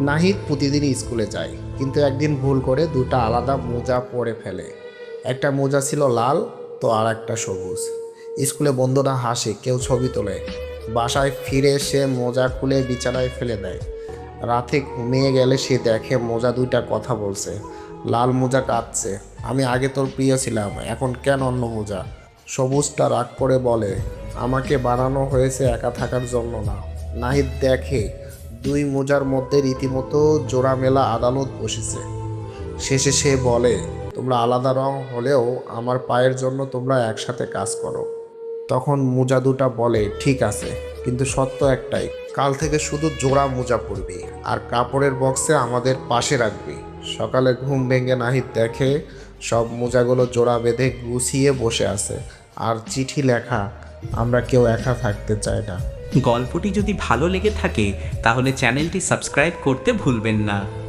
নাহিদ প্রতিদিনই স্কুলে যায়, কিন্তু একদিন ভুল করে দুটো আলাদা মোজা পরে ফেলে। একটা মোজা ছিল লাল, তো আর একটা সবুজ। স্কুলে বন্ধুরা হাসে, কেউ ছবি তোলে। বাসায় ফিরে সে মোজা খুলে বিছানায় ফেলে দেয়। রাতে ঘুমিয়ে গেলে সে দেখে মোজা দুইটা কথা বলছে। লাল মোজা কাঁদছে, আমি আগে তোর প্রিয় ছিলাম, এখন কেন অন্য মোজা? সবুজটা রাগ করে বলে, আমাকে বানানো হয়েছে একা থাকার জন্য না। নাহিদ দেখে দুই মোজার মধ্যে রীতিমতো জোড়া মেলা আদালত বসেছে। শেষে সে বলে, তোমরা আলাদা রং হলেও আমার পায়ের জন্য তোমরা একসাথে কাজ করো। তখন মোজা দুটা বলে, ঠিক আছে, কিন্তু সত্য একটাই, কাল থেকে শুধু জোড়া মোজা পরবি আর কাপড়ের বক্সে আমাদের পাশে রাখবি। সকালে ঘুম ভেঙে নাহিদ দেখে সব মোজাগুলো জোড়া বেঁধে গুছিয়ে বসে আছে। আর চিঠি লেখা, আমরা কেউ একা থাকতে চাই না। গল্পটি যদি ভালো লেগে থাকে তাহলে চ্যানেলটি সাবস্ক্রাইব করতে ভুলবেন না।